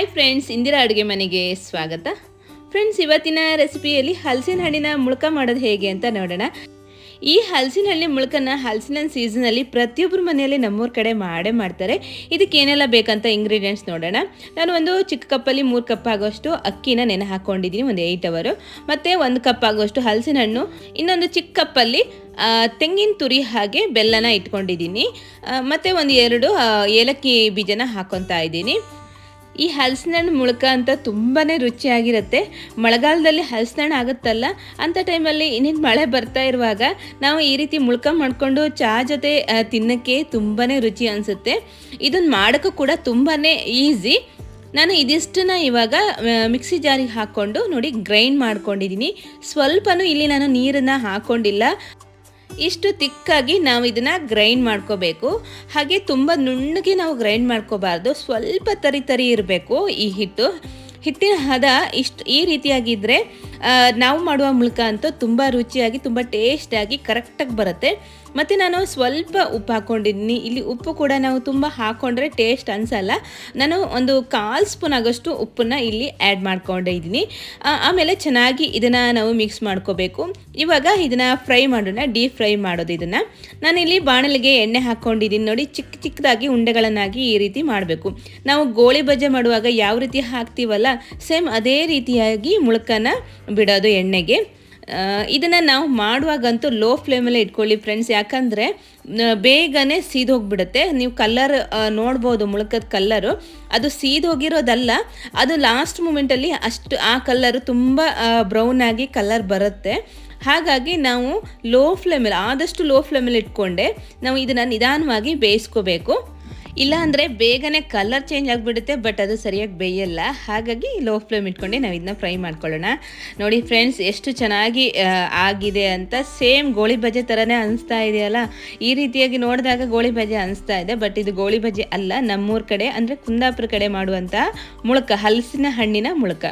Hi friends Indira ಅಡುಗೆ ಮನೆಗೆ ಸ್ವಾಗತ. ಫ್ರೆಂಡ್ಸ್ ಇವತ್ತಿನ ರೆಸಿಪಿಯಲ್ಲಿ ಹಲಸಿನ ಹಣ್ಣಿನ ಮುಳ್ಕ ಮಾಡೋದು ಹೇಗೆ ಅಂತ ನೋಡೋಣ. ಈ ಹಲಸಿನ ಹಣ್ಣಿನ ಮುಳ್ಕನ ಹಲಸಿನ ಸೀಸನಲ್ಲಿ ಪ್ರತಿಯೊಬ್ಬರ ಮನೆಯಲ್ಲಿ ನಮ್ಮೂರ ಕಡೆ ಮಾಡೇ ಮಾಡ್ತಾರೆ. ಇದಕ್ಕೆ ಏನೆಲ್ಲ ಬೇಕಂತ ಇಂಗ್ರೀಡಿಯೆಂಟ್ಸ್ ನೋಡೋಣ. ನಾನು ಒಂದು ಚಿಕ್ಕ ಕಪ್ಪಲ್ಲಿ ಮೂರು ಕಪ್ ಆಗೋಷ್ಟು ಅಕ್ಕಿನ ನೆನೆ ಹಾಕ್ಕೊಂಡಿದ್ದೀನಿ ಒಂದು ಏಯ್ಟ್ ಅವರು ಮತ್ತು ಒಂದು ಕಪ್ ಆಗೋಷ್ಟು ಹಲಸಿನ ಹಣ್ಣು, ಇನ್ನೊಂದು ಚಿಕ್ಕ ಕಪ್ಪಲ್ಲಿ ತೆಂಗಿನ ತುರಿ ಹಾಗೆ ಬೆಲ್ಲನ ಇಟ್ಕೊಂಡಿದ್ದೀನಿ. ಮತ್ತು ಒಂದು ಎರಡು ಏಲಕ್ಕಿ ಬೀಜನ ಹಾಕ್ಕೊತಾ ಇದ್ದೀನಿ. ಈ ಹಲಸಿನ ಹಣ್ಣು ಮುಳ್ಕ ಅಂತ ತುಂಬಾ ರುಚಿಯಾಗಿರುತ್ತೆ. ಮಳೆಗಾಲದಲ್ಲಿ ಹಲಸಿನ ಹಣ್ಣು ಆಗುತ್ತಲ್ಲ ಅಂಥ ಟೈಮಲ್ಲಿ ಇನ್ನೇನು ಮಳೆ ಬರ್ತಾ ಇರುವಾಗ ನಾವು ಈ ರೀತಿ ಮುಳ್ಕ ಮಾಡಿಕೊಂಡು ಚಹಾ ಜೊತೆ ತಿನ್ನೋಕ್ಕೆ ತುಂಬಾ ರುಚಿ ಅನಿಸುತ್ತೆ. ಇದನ್ನು ಮಾಡೋಕ್ಕೂ ಕೂಡ ತುಂಬಾ ಈಸಿ. ನಾನು ಇದಿಷ್ಟನ್ನ ಇವಾಗ ಮಿಕ್ಸಿ ಜಾರಿಗೆ ಹಾಕ್ಕೊಂಡು ನೋಡಿ, ಗ್ರೈಂಡ್ ಮಾಡ್ಕೊಂಡಿದ್ದೀನಿ ಸ್ವಲ್ಪನೂ ಇಲ್ಲಿ ನಾನು ನೀರನ್ನು ಹಾಕ್ಕೊಂಡಿಲ್ಲ ಇಷ್ಟು ತಿಕ್ಕಾಗಿ ನಾವು ಇದನ್ನು ಗ್ರೈಂಡ್ ಮಾಡ್ಕೋಬೇಕು. ಹಾಗೆ ತುಂಬ ನುಣ್ಣಗೆ ನಾವು ಗ್ರೈಂಡ್ ಮಾಡ್ಕೋಬಾರ್ದು. ಸ್ವಲ್ಪ ತರಿ ತರಿ ಇರಬೇಕು ಈ ಹಿಟ್ಟು. ಹಿಟ್ಟಿನ ಹದ ಇಷ್ಟು ಈ ರೀತಿಯಾಗಿದ್ದರೆ ನಾವು ಮಾಡುವ ಮುಳ್ಕ ಅಂತೂ ತುಂಬ ರುಚಿಯಾಗಿ, ತುಂಬ ಟೇಸ್ಟಾಗಿ ಕರೆಕ್ಟಾಗಿ ಬರುತ್ತೆ. ಮತ್ತು ನಾನು ಸ್ವಲ್ಪ ಉಪ್ಪು ಹಾಕ್ಕೊಂಡಿದ್ದೀನಿ ಇಲ್ಲಿ ಉಪ್ಪು ಕೂಡ ನಾವು ತುಂಬ ಹಾಕ್ಕೊಂಡ್ರೆ ಟೇಸ್ಟ್ ಅನಿಸಲ್ಲ. ನಾನು ಒಂದು ಕಾಲು ಸ್ಪೂನ್ ಆಗೋಷ್ಟು ಉಪ್ಪನ್ನು ಇಲ್ಲಿ ಆ್ಯಡ್ ಮಾಡ್ಕೊಂಡಿದ್ದೀನಿ ಇದ್ದೀನಿ. ಆಮೇಲೆ ಚೆನ್ನಾಗಿ ಇದನ್ನು ನಾವು ಮಿಕ್ಸ್ ಮಾಡ್ಕೋಬೇಕು. ಇವಾಗ ಇದನ್ನು ಫ್ರೈ ಮಾಡೋಣ ಡೀಪ್ ಫ್ರೈ ಮಾಡೋದು ಇದನ್ನು. ನಾನಿಲ್ಲಿ ಬಾಣಲಿಗೆ ಎಣ್ಣೆ ಹಾಕ್ಕೊಂಡಿದ್ದೀನಿ ನೋಡಿ ಚಿಕ್ಕ ಚಿಕ್ಕದಾಗಿ ಉಂಡೆಗಳನ್ನಾಗಿ ಈ ರೀತಿ ಮಾಡಬೇಕು. ನಾವು ಗೋಳಿ ಬಜ್ಜೆ ಮಾಡುವಾಗ ಯಾವ ರೀತಿ ಹಾಕ್ತೀವಲ್ಲ, ಸೇಮ್ ಅದೇ ರೀತಿಯಾಗಿ ಮುಳುಕನ ಬಿಡೋದು ಎಣ್ಣೆಗೆ. ಇದನ್ನು ನಾವು ಮಾಡುವಾಗಂತೂ ಲೋ ಫ್ಲೇಮಲ್ಲೇ ಇಟ್ಕೊಳ್ಳಿ ಫ್ರೆಂಡ್ಸ್ ಯಾಕಂದರೆ ಬೇಗನೆ ಸೀದೋಗ್ಬಿಡುತ್ತೆ. ನೀವು ಕಲ್ಲರ್ ನೋಡ್ಬೋದು ಮುಳುಕದ ಕಲ್ಲರು ಅದು ಸೀದೋಗಿರೋದಲ್ಲ, ಅದು ಲಾಸ್ಟ್ ಮೂಮೆಂಟಲ್ಲಿ ಅಷ್ಟು, ಆ ಕಲ್ಲರು ತುಂಬ ಬ್ರೌನ್ ಆಗಿ ಕಲರ್ ಬರುತ್ತೆ. ಹಾಗಾಗಿ ನಾವು ಲೋ ಫ್ಲೇಮಲ್ಲಿ ಆದಷ್ಟು ಲೋ ಫ್ಲೇಮಲ್ಲಿ ಇಟ್ಕೊಂಡೆ, ನಾವು ಇದನ್ನು ನಿಧಾನವಾಗಿ ಬೇಯಿಸ್ಕೋಬೇಕು. ಇಲ್ಲ ಅಂದರೆ ಬೇಗನೆ ಕಲರ್ ಚೇಂಜ್ ಆಗಿಬಿಡುತ್ತೆ ಬಟ್ ಅದು ಸರಿಯಾಗಿ ಬೇಯಲ್ಲ. ಹಾಗಾಗಿ ಲೋ ಫ್ಲೇಮ್ ಇಟ್ಕೊಂಡು ನಾವು ಇದನ್ನ ಫ್ರೈ ಮಾಡ್ಕೊಳ್ಳೋಣ. ನೋಡಿ ಫ್ರೆಂಡ್ಸ್ ಎಷ್ಟು ಚೆನ್ನಾಗಿ ಆಗಿದೆ ಅಂತ ಸೇಮ್ ಗೋಳಿ ಬಜೆ ಥರನೇ ಅನಿಸ್ತಾ ಇದೆಯಲ್ಲ ಈ ರೀತಿಯಾಗಿ ನೋಡಿದಾಗ ಗೋಳಿ ಬಜೆ ಅನಿಸ್ತಾ ಇದೆ ಬಟ್ ಇದು ಗೋಳಿ ಬಜೆ ಅಲ್ಲ. ನಮ್ಮೂರ ಕಡೆ ಅಂದರೆ ಕುಂದಾಪುರ ಕಡೆ ಮಾಡುವಂಥ ಮುಳುಕ, ಹಲಸಿನ ಹಣ್ಣಿನ ಮುಳುಕ.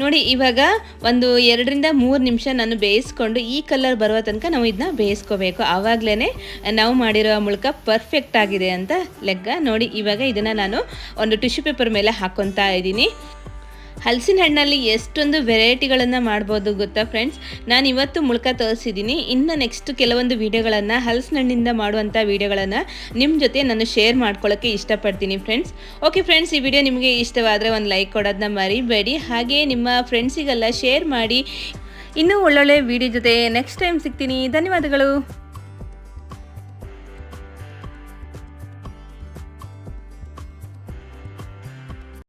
ನೋಡಿ, ಇವಾಗ ಒಂದು ಎರಡರಿಂದ ಮೂರು ನಿಮಿಷ ನಾನು ಬೇಯಿಸ್ಕೊಂಡು ಈ ಕಲರ್ ಬರುವ ತನಕ ನಾವು ಇದನ್ನ ಬೇಯಿಸ್ಕೋಬೇಕು. ಆವಾಗಲೇ ನಾವು ಮಾಡಿರೋ ಮೂಲಕ ಪರ್ಫೆಕ್ಟ್ ಆಗಿದೆ ಅಂತ ಲೆಕ್ಕ. ನೋಡಿ, ಇವಾಗ ಇದನ್ನು ನಾನು ಒಂದು ಟಿಶ್ಯೂ ಪೇಪರ್ ಮೇಲೆ ಹಾಕ್ಕೊತಾ ಇದ್ದೀನಿ. ಹಲಸಿನ ಹಣ್ಣಲ್ಲಿ ಎಷ್ಟೊಂದು ವೆರೈಟಿಗಳನ್ನು ಮಾಡ್ಬೋದು ಗೊತ್ತಾ ಫ್ರೆಂಡ್ಸ್ ನಾನು ಇವತ್ತು ಮುಳ್ಕ ತೋರಿಸಿದ್ದೀನಿ ಇನ್ನು ನೆಕ್ಸ್ಟ್ ಕೆಲವೊಂದು ವೀಡಿಯೋಗಳನ್ನು ಹಲಸಿನ ಹಣ್ಣಿಂದ ಮಾಡುವಂಥ ವೀಡಿಯೋಗಳನ್ನು ನಿಮ್ಮ ಜೊತೆ ನಾನು ಶೇರ್ ಮಾಡ್ಕೊಳ್ಳೋಕ್ಕೆ ಇಷ್ಟಪಡ್ತೀನಿ ಫ್ರೆಂಡ್ಸ್ ಓಕೆ ಫ್ರೆಂಡ್ಸ್ ಈ ವಿಡಿಯೋ ನಿಮಗೆ ಇಷ್ಟವಾದರೆ ಒಂದು ಲೈಕ್ ಕೊಡೋದನ್ನ ಮರಿಬೇಡಿ. ಹಾಗೆ ನಿಮ್ಮ ಫ್ರೆಂಡ್ಸಿಗೆಲ್ಲ ಶೇರ್ ಮಾಡಿ. ಇನ್ನೂ ಒಳ್ಳೊಳ್ಳೆ ವಿಡಿಯೋ ಜೊತೆ ನೆಕ್ಸ್ಟ್ ಟೈಮ್ ಸಿಗ್ತೀನಿ. ಧನ್ಯವಾದಗಳು.